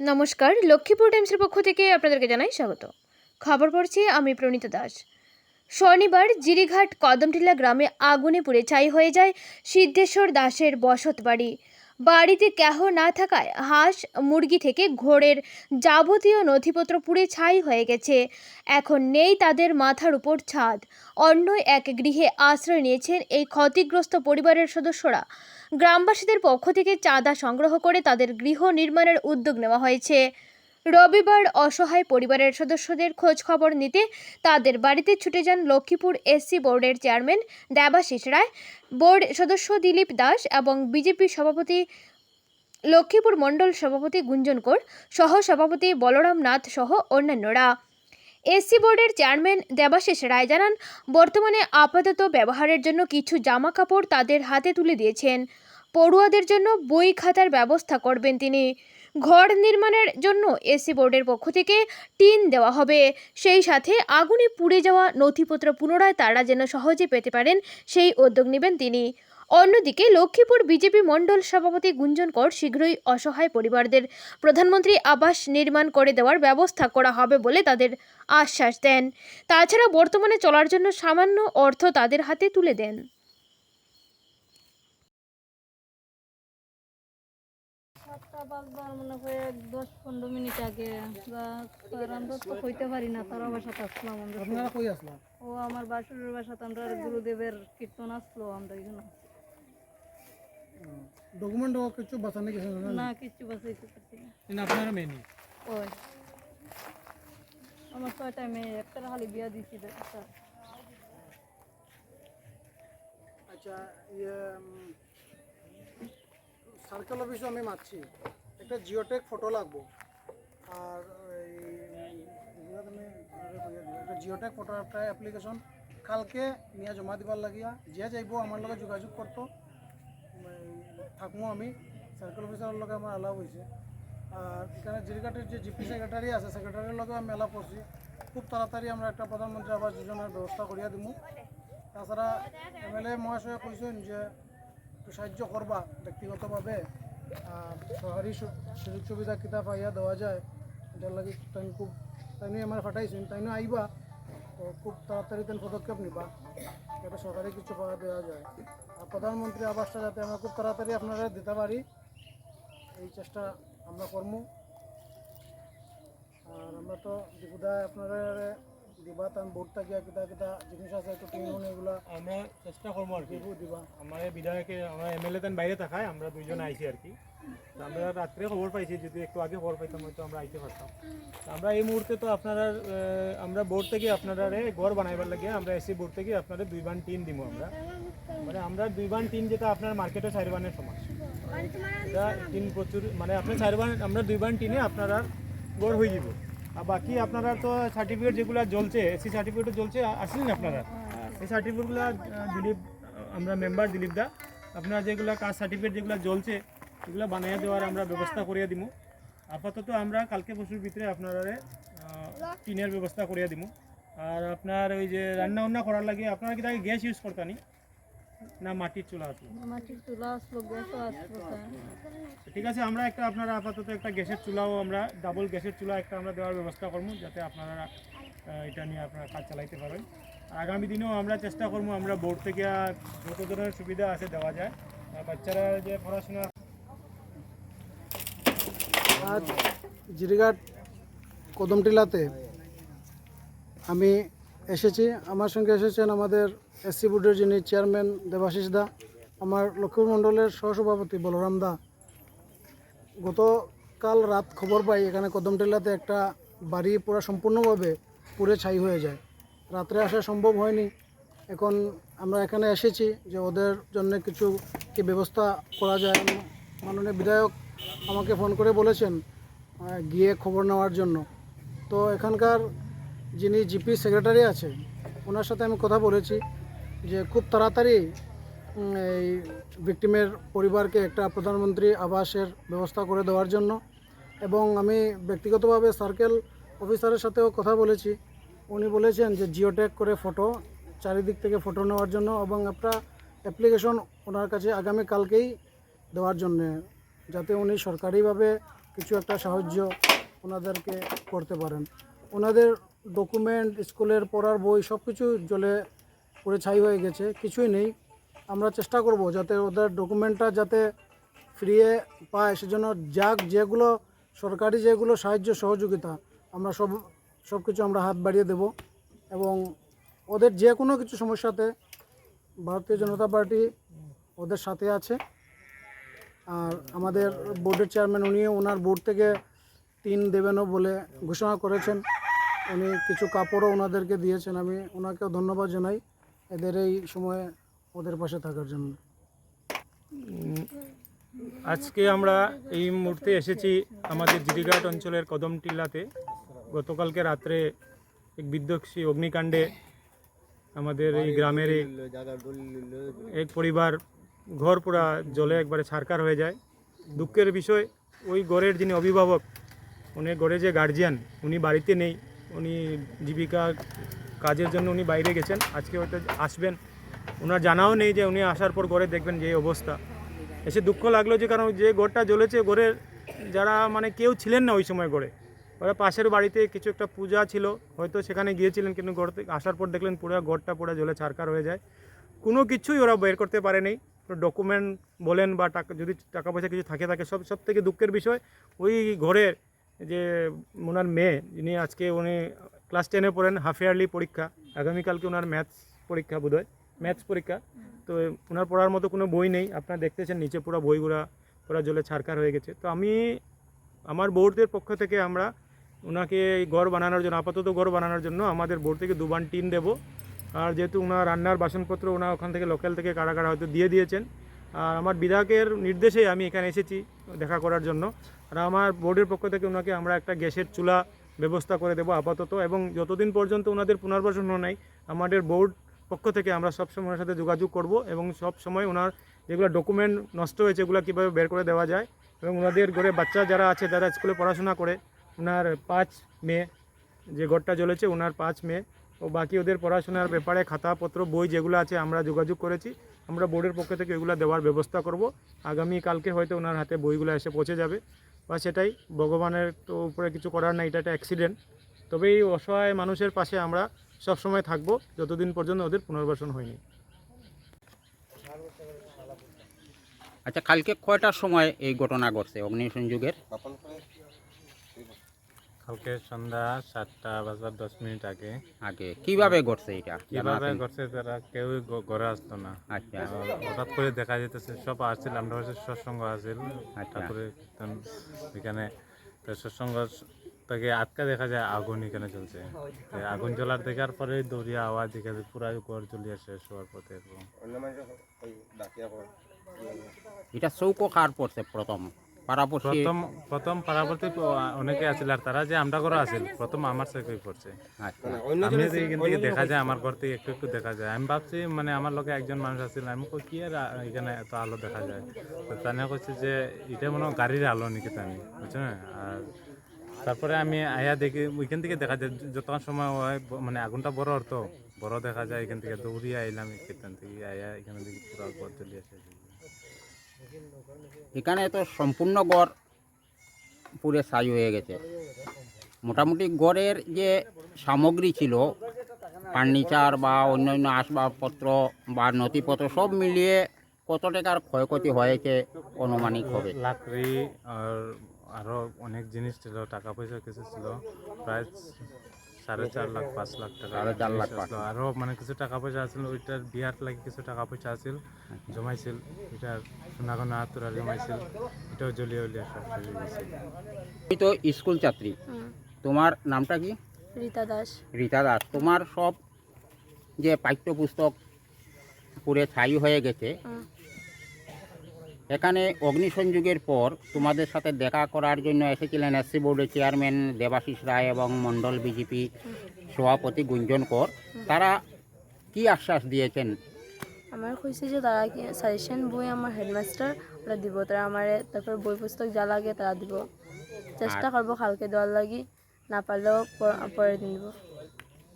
নমস্কার, লক্ষ্মীপুর টাইমসের পক্ষ থেকে আপনাদেরকে জানাই স্বাগত। খবর পড়ছি আমি প্রণীতা দাস। শনিবার জিরিঘাট কদমটিলা গ্রামে আগুনে পুড়ে ছাই হয়ে যায় সিদ্ধেশ্বর দাসের বসত বাড়ি বাড়িতে কেহ না থাকায় হাঁস, মুরগি থেকে ঘোড়ের যাবতীয় নথিপত্র পুড়ে ছাই হয়ে গেছে। এখন নেই তাদের মাথার উপর ছাদ। অন্য এক গৃহে আশ্রয় নিয়েছেন এই ক্ষতিগ্রস্ত পরিবারের সদস্যরা। গ্রামবাসীদের পক্ষ থেকে চাঁদা সংগ্রহ করে তাদের গৃহ নির্মাণের উদ্যোগ নেওয়া হয়েছে। রবিবার অসহায় পরিবারের সদস্যদের খোঁজ খবর নিতে তাদের বাড়িতে ছুটে যান লক্ষ্মীপুর এসসি বোর্ডের চেয়ারম্যান দেবাশিস রায়। বোর্ড সদস্য দিলীপ দাস এবং বিজেপি সভাপতি লক্ষ্মীপুর মণ্ডল সভাপতি গুঞ্জন কর, সহ সভাপতি বলরাম নাথ সহ অন্যান্যরা। এসসি বোর্ডের চেয়ারম্যান দেবাশিস রায় জানান, বর্তমানে আপাতত ব্যবহারের জন্য কিছু জামা কাপড় তাদের হাতে তুলে দিয়েছেন। পড়ুয়াদের জন্য বই খাতার ব্যবস্থা করবেন তিনি। ঘর নির্মাণের জন্য এসি বোর্ডের পক্ষ থেকে টিন দেওয়া হবে। সেই সাথে আগুনে পুড়ে যাওয়া নথিপত্র পুনরায় তারা যেন সহজে পেতে পারেন, সেই উদ্যোগ নেবেন তিনি। অন্যদিকে লক্ষ্মীপুর বিজেপি মণ্ডল সভাপতি গুঞ্জন কর শীঘ্রই অসহায় পরিবারদের প্রধানমন্ত্রী আবাস নির্মাণ করে দেওয়ার ব্যবস্থা করা হবে বলে তাদের আশ্বাস দেন। তাছাড়া বর্তমানে চলার জন্য সামান্য অর্থ তাদের হাতে তুলে দেন। মনে হয় দশ পনেরো মিনিট আগে বা আমরা তো হইতে পারি না তারা বাসাতে আসলাম আমরা। আপনারা কই আসলাম? ও আমার বাসুরের বাসাতে আমরা গুরুদেবের কীর্তন আসলো আমরা এখানে ডকুমেন্ট কিছু বাঁচানো গেছে না না কিচ্ছু বাঁচাইতে পারছি না। না আপনারা মেনি ওই। আমার ছয়টা মেয়ে একটা খালি বিয়া একটা। আচ্ছা ইয়ে সার্কেল অফিসে আমি মারছি। একটা জিওটেক ফটো লাগবো। আর একটা জিওটেক ফটো একটা অ্যাপ্লিকেশন কালকে নিয়ে জমা দিবার লাগিয়া, যে যাইব আমার লগে যোগাযোগ করতো। থাকব আমি সার্কেল অফিসারের লগে আমার আলাপ হয়েছে আর এখানে জিরিঘাটের যে জিপি সেক্রেটারি আছে, সেক্রেটারির লগে আমি আলাপ করছি। খুব তাড়াতাড়ি আমরা একটা প্রধানমন্ত্রী আবাস যোজনার ব্যবস্থা করিয়া দিব তাছাড়া এম এল এ মহাশয়ে কইছেন যে একটু সাহায্য করবা ব্যক্তিগতভাবে। সু- সুযোগ সুবিধা কিতা পাইয়া দেওয়া যায়, এটার লাগে তাই খুব তাই নিয়ে আমার ফাটাইছেন তাই আইবা। তো খুব তাড়াতাড়ি তেন পদক্ষেপ নিবা, যাতে সরকারি কিছু পাওয়া দেওয়া যায়। আর প্রধানমন্ত্রী আবাসটা যাতে আমরা খুব তাড়াতাড়ি আপনারা দিতে পারি, এই চেষ্টা আমরা করব আর আমরা তো দীপুদায় আপনারা দিবা তান বোর্ড থাকিয়া কিতা কিতা জিনিস আছে একটু টিন এগুলা আমরা চেষ্টা করব আর কি। দিব। আমার এই বিধায়কে আমরা এমএলএ তেন বাইরে থাকায় আমরা দুইজন আইছি আর কি। আমরা রাত্রে খবর পাইছি যদি একটু আগে খবর পাইতাম হয়তো আমরা আইতে পারতাম। আমরা এই মুহূর্তে তো আপনারা আমরা বোর্ড থেকে আপনারা ঘর বানাইবার লাগে আমরা এসি বোর্ড থেকে আপনারা দুই বান টিন দিব আমরা। মানে আমরা দুই বান টিন যেটা আপনার মার্কেটে চার বানের সমান। টিন প্রচুর মানে আপনার চার বান আমরা দুই বান টিনে আপনারা গড় হয়ে যাব। বাকি আপনারা তো সার্টিফিকেট যেগুলো জ্বলছে এসি সার্টিফিকেট জ্বলছে আসলেন আপনারা? এই সার্টিফিকেটগুলো দিলীপ, আমরা মেম্বার দিলীপ দা। আপনার যেগুলো কাজ সার্টিফিকেট যেগুলো জ্বলছে, এগুলো বানিয়ে দেওয়ার আমরা ব্যবস্থা করিয়ে দিব আপাতত আমরা কালকে পরশুর ভিতরে আপনারা টিনের ব্যবস্থা করিয়ে দিব আর আপনার ওই যে রান্না বান্না করার লাগে, আপনারা কি তাকে গ্যাস ইউজ করতানি? না মাটির চুলা আছে। মাটির চুলা আসলো গ্যাসও আসলো তা। ঠিক আছে আমরা একটা আপনারা আপাতত একটা গ্যাসের চুলাও আমরা ডাবল গ্যাসের চুলা একটা আমরা দেওয়ার ব্যবস্থা করব যাতে আপনারা এটা নিয়ে আপনারা কাজ চালাইতে পারেন। আগামী দিনেও আমরা চেষ্টা করব আমরা বোর্ড থেকে আর যত ধরনের সুবিধা আছে দেওয়া যায়। আর বাচ্চারা যে পড়াশোনা আজ জিরিঘাট কদমটিলাতে আমি এসেছি আমার সঙ্গে এসেছেন আমাদের এসসি বোর্ডের যিনি চেয়ারম্যান দেবাশিস দা, আমার লক্ষ্মীপুর মণ্ডলের সহসভাপতি বলরাম দা। গতকাল রাত খবর পাই এখানে কদমটিলাতে একটা বাড়ি পুরো সম্পূর্ণভাবে পুড়ে ছাই হয়ে যায়। রাত্রে আসা সম্ভব হয়নি। এখন আমরা এখানে এসেছি যে ওদের জন্য কিছু কি ব্যবস্থা করা যায়। মাননীয় বিধায়ক আমাকে ফোন করে বলেছেন গিয়ে খবর নেওয়ার জন্য। তো এখানকার যিনি জিপি সেক্রেটারি আছে, ওনার সাথে আমি কথা বলেছি। যে খুব তাড়াতাড়ি এই ভিক্টিমের পরিবারকে একটা প্রধানমন্ত্রী আবাসের ব্যবস্থা করে দেওয়ার জন্য এবং আমি ব্যক্তিগতভাবে সার্কেল অফিসারের সাথেও কথা বলেছি। উনি বলেছেন যে জিওটেক করে ফটো, চারিদিক থেকে ফটো নেওয়ার জন্য এবং একটা অ্যাপ্লিকেশন ওনার কাছে আগামী কালকেই দেওয়ার জন্যে, যাতে উনি সরকারিভাবে কিছু একটা সাহায্য ওনাদেরকে করতে পারেন। ওনাদের ডকুমেন্ট, স্কুলের পড়ার বই সব কিছু জলে পুরে ছাই হয়ে গেছে, কিছুই নেই। আমরা চেষ্টা করব যাতে ওদের ডকুমেন্টটা যাতে ফ্রিয়ে পায়, সেজন্য যাক যেগুলো সরকারি যেগুলো সাহায্য সহযোগিতা, আমরা সব সব কিছু আমরা হাত বাড়িয়ে দেব। এবং ওদের যে কোনো কিছু সমস্যাতে ভারতীয় জনতা পার্টি ওদের সাথে আছে। আর আমাদের বোর্ডের চেয়ারম্যান উনি ওনার বোর্ড থেকে টিন দেবেনও বলে ঘোষণা করেছেন। উনি কিছু কাপড়ও ওনাদেরকে দিয়েছেন, আমি ওনাকেও ধন্যবাদ জানাই। এদের এই সময়ে ওদের পাশে থাকার জন্য। আজকে আমরা এই মুহূর্তে এসেছি আমাদের জিরিঘাট অঞ্চলের কদমটিল্লাতে। গতকালকে রাত্রে এক বিধ্বংসী অগ্নিকাণ্ডে আমাদের এই গ্রামের এক পরিবার ঘর পুরা জলে একবারে ছারকার হয়ে যায়। দুঃখের বিষয়, ওই ঘরের যিনি অভিভাবক, উনি ঘরে যে গার্জিয়ান উনি বাড়িতে নেই, উনি জীবিকা কাজের জন্য উনি বাইরে গেছেন। আজকে হয়তো আসবেন। ওনার জানাও নেই যে উনি আসার পর ঘরে দেখবেন যে অবস্থা। এসে দুঃখ লাগল যে কারণ যে ঘরটা জ্বলেছে, ঘরের যারা মানে কেউ ছিলেন না ওই সময় ঘরে। ওরা পাশের বাড়িতে কিছু একটা পূজা ছিল, হয়তো সেখানে গিয়েছিলেন কিন্তু ঘর থেকে আসার পর দেখলেন পুরো ঘরটা পুরো জ্বলে ছারকার হয়ে যায়। কোনো কিছুই ওরা বের করতে পারেনি। ডকুমেন্ট বলেন বা টাকা, যদি টাকা পয়সা কিছু থাকে থাকে, সব সব থেকে দুঃখের বিষয়, ওই ঘরের যে ওনার মেয়ে, যিনি আজকে উনি ক্লাস টেনে পড়েন হাফ ইয়ারলি পরীক্ষা, আগামীকালকে ওনার ম্যাথস পরীক্ষা বোধহয়, ম্যাথস পরীক্ষা। তো ওনার পড়ার মতো কোনো বই নেই, আপনারা দেখতেছেন নিচে পুরো বইগুলা পুরো জলে ছারকার হয়ে গেছে। তো আমি আমার বোর্ডের পক্ষ থেকে আমরা ওনাকে এই ঘর বানানোর জন্য, আপাতত ঘর বানানোর জন্য আমাদের বোর্ড থেকে দুবান টিন দেবো। আর যেহেতু ওনার রান্নার বাসনপত্র ওনার ওখান থেকে লোকাল থেকে কারা কারা হয়তো দিয়ে দিয়েছেন, আর আমার বিধায়কের নির্দেশেই আমি এখানে এসেছি দেখা করার জন্য। আর আমার বোর্ডের পক্ষ থেকে ওনাকে আমরা একটা গ্যাসের চুলা ব্যবস্থা করে দেবো আপাতত এবং যতদিন পর্যন্ত ওনাদের পুনর্বাসন নাই, আমাদের বোর্ড পক্ষ থেকে আমরা সবসময় ওনার সাথে যোগাযোগ করব এবং সব সময় ওনার যেগুলো ডকুমেন্ট নষ্ট হয়েছে এগুলো কীভাবে বের করে দেওয়া যায় এবং ওনাদের ঘরে বাচ্চা যারা আছে, যারা স্কুলে পড়াশোনা করে, ওনার পাঁচ মেয়ে যে ঘরটা জ্বলেছে, ওনার পাঁচ মেয়ে ও বাকি ওদের পড়াশোনার ব্যাপারে খাতাপত্র, বই যেগুলো আছে আমরা যোগাযোগ করেছি। আমরা বোর্ডের পক্ষ থেকে এগুলো দেওয়ার ব্যবস্থা করব। আগামী কালকে হয়তো ওনার হাতে বইগুলো এসে পৌঁছে যাবে। বা সেটাই ভগবানের তো উপরে কিছু করার নাই, এটা একটা অ্যাক্সিডেন্ট তবে এই অসহায় মানুষের পাশে আমরা সবসময় থাকব, যতদিন পর্যন্ত ওদের পুনর্বাসন হয়নি। আচ্ছা কালকে কয়টার সময় এই ঘটনা ঘটছে অগ্নিসংযোগের? কালকে সন্ধ্যা সাতটা বাজার দশ মিনিট আগে। আগে। কীভাবে ঘটছে এটা? কীভাবে আছে? করছে তারা কেউ ঘরে আসতো না। আচ্ছা। হঠাৎ করে দেখা যেতেছে সব আসছিল আমরা হচ্ছে সৎসঙ্গ আসছিল। আচ্ছা। তারপরে এখানে সৎসঙ্গ থেকে আটকা দেখা যায় আগুন এখানে চলছে আগুন জ্বলার দেখার পরে দৌড়িয়া আওয়াজ দেখা যায় পুরা ঘর জ্বলিয়ে শেষ হওয়ার পথে। এটা চৌকো কার পড়ছে প্রথম? পাড়াপড়শি প্রথম প্রথম পারাবর্তী অনেকে আছিল আর তারা যে আমরা ঘরে আছিল প্রথম আমার সাইকেল পড়ছে আচ্ছা। আমি যে এখান থেকে দেখা যায় আমার ঘর থেকে একটু একটু দেখা যায়। আমি ভাবছি মানে আমার লোকে একজন মানুষ আছিল আমি কই কি আর এখানে এত আলো দেখা যায়? তো তানে কইছে যে এটা মনে হয় গাড়ির আলো নাকি তানি বুঝছ না? আর তারপরে আমি আয়া দেখি ওইখান থেকে দেখা যায় যত সময় হয় মানে আগুনটা বড় অর্থ বড় দেখা যায় এখান থেকে দৌড়িয়ে আইলাম এখান থেকে আয়া এখানে দেখি পুরো ঘর চলে আসে। এখানে তো সম্পূর্ণ গড় পুরে ছাই হয়ে গেছে। মোটামুটি গড়ের যে সামগ্রী ছিল, ফার্নিচার বা অন্যান্য আসবাবপত্র বা নথিপত্র সব মিলিয়ে কত টাকার ক্ষয়ক্ষতি হয়েছে অনুমানিক হবে? লাকড়ি আর আরও অনেক জিনিস ছিল, টাকা পয়সা কিছু ছিল, প্রায় সাড়ে চার লাখ পাঁচ লাখ টাকা সাড়ে চার লাখ জিনিস আরও মানে কিছু টাকা পয়সা আছিল ওইটার বিয়ার লাগে কিছু টাকা পয়সা আছিল জমাইছিল। এটার সোনা গনা তোরা জমাইছিল। এটাও জ্বলিয়ে উলিয়ে সব হয়ে গেছে। তুমি তো স্কুল ছাত্রী। তোমার নামটা কি? রীতা দাস। রীতা দাস। তোমার সব যে পাঠ্যপুস্তক পুরে ছাই হয়ে গেছে এখানে অগ্নিসংযোগের পর তোমাদের সাথে দেখা করার জন্য এসেছিলেন এসসি বোর্ডের চেয়ারম্যান দেবাশিস রায় এবং মণ্ডল বিজেপি সভাপতি গুঞ্জন কর। তারা কি আশ্বাস দিয়েছেন? আমার কইছে যে তারা কি সাজেশন বই আমার হেডমাস্টার ওরা দিব। তারা আমার তারপর বই পুস্তক যা লাগে তারা দিব। চেষ্টা করব কালকে দেওয়ার লাগি না পারলেও পর- দিন দিব।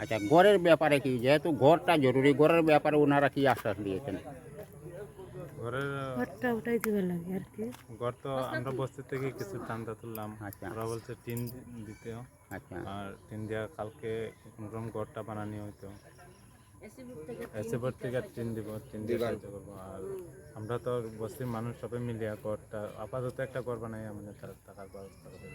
আচ্ছা ঘরের ব্যাপারে কি? যেহেতু ঘরটা জরুরি ঘরের ব্যাপারে ওনারা কি আশ্বাস দিয়েছেন? ঘরের গড়টা উঠাই দিবে লাগে আর কি। ঘর তো আমরা বস্তি থেকে কিছু চান্দা তুললাম। আচ্ছা। ওরা বলছে টিন দি- দিতেও আচ্ছা। আর টিন দেওয়া কালকে কোনোরকম ঘরটা বানানি হইতো। এসে বোর্ড থেকে টিন দিব টিন দিয়ে সাহায্য করব। আর আমরা তো বস্তির মানুষ সবাই মিলিয়ে ঘরটা আপাতত একটা ঘর বানাই আমাদের টাকার ব্যবস্থা করে